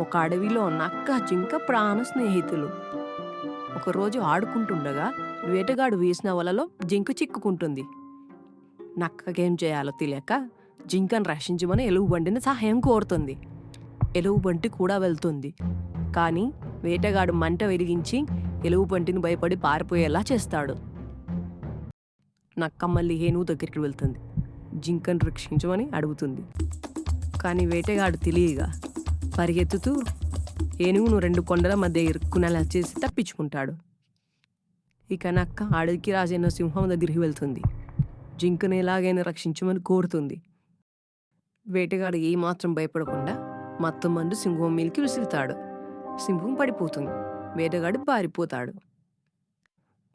ఒక అడవిలో నక్క జింక ప్రాణ స్నేహితులు. ఒకరోజు ఆడుకుంటుండగా వేటగాడు వేసిన వలలో జింక చిక్కుకుంటుంది. నక్కకేం చేయాలో తెలియక జింకను రక్షించమని ఎలుగుబంటిని సహాయం కోరుతుంది. ఎలుగుబంటి కూడా వెళ్తుంది. కానీ వేటగాడు మంట వెలిగించి ఎలుగుబంటిని భయపడి పారిపోయేలా చేస్తాడు. నక్క మళ్ళీ ఏనుగు దగ్గరికి వెళ్తుంది. జింకను రక్షించమని అడుగుతుంది. కానీ వేటగాడు తెలియగా పరిగెత్తుతూ ఏనుగును రెండు కొండల మధ్య ఇరుక్కునేలా చేసి తప్పించుకుంటాడు. ఇక నక్క అడవికి రాజైన సింహం దగ్గరికి వెళ్తుంది. జింకను ఎలాగైనా రక్షించమని కోరుతుంది. వేటగాడు ఏమాత్రం భయపడకుండా మొత్తం మందు సింహం మీదకి విసురుతాడు. సింహం పడిపోతుంది. వేటగాడు పారిపోతాడు.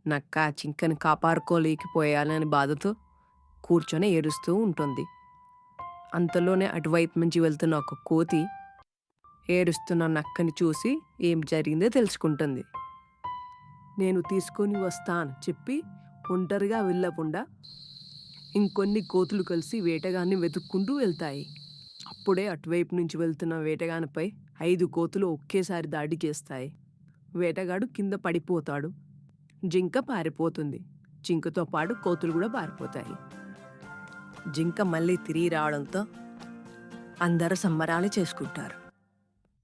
నక్క చింకను కాపాడుకోలేకపోయాలని బాధతో కూర్చొని ఏడుస్తూ ఉంటుంది. అంతలోనే అటువైపు నుంచి వెళ్తున్న ఒక కోతి ఏడుస్తున్న నక్కని చూసి ఏం జరిగిందో తెలుసుకుంటుంది. నేను తీసుకొని వస్తాను చెప్పి ఒంటరిగా వెళ్ళకుండా ఇంకొన్ని కోతులు కలిసి వేటగాన్ని వెతుక్కుంటూ వెళ్తాయి. అప్పుడే అటువైపు నుంచి వెళ్తున్న వేటగానిపై ఐదు కోతులు ఒకేసారి దాడి చేస్తాయి. వేటగాడు కింద పడిపోతాడు. జింక పారిపోతుంది. జింకతో పాటు కోతులు కూడా పారిపోతాయి. జింక మళ్ళీ తిరిగి రావడంతో అందరూ సంబరాలు చేసుకుంటారు.